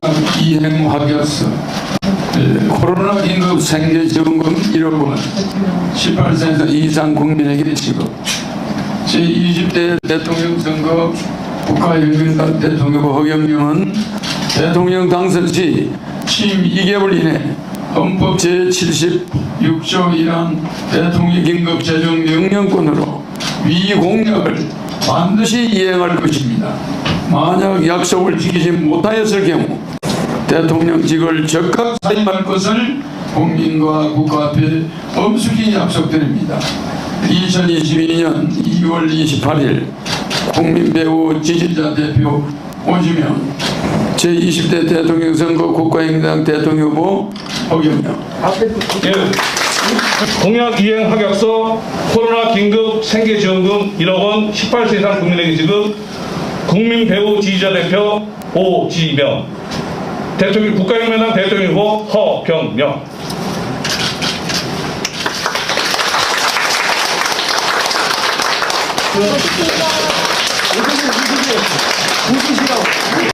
공약 이행 확약서 예, 코로나 긴급 생계지원금 1억 원 18세 이상 국민에게 지급 제20대 대통령 선거 국가연금관 대통령 허경영은 대통령 당선 시 취임 2개월 이내 헌법 제76조 1항 대통령 긴급 재정 명령권으로 위 공약을 반드시 이행할 것입니다. 만약 약속을 지키지 못하였을 경우 대통령직을 적극 사임할 것을 국민과 국가 앞에 엄숙히 약속드립니다. 2022년 2월 28일 국민배우 지지자 대표 오지명 제20대 대통령 선거 국가행당 대통령 후보 허경영 예. 공약 이행 확약서 코로나 긴급 생계지원금 1억 원 18세 이상 국민에게 지급 국민 배우 지지자 대표 오지명 대통령 국가혁명당 대통령 후보 허경명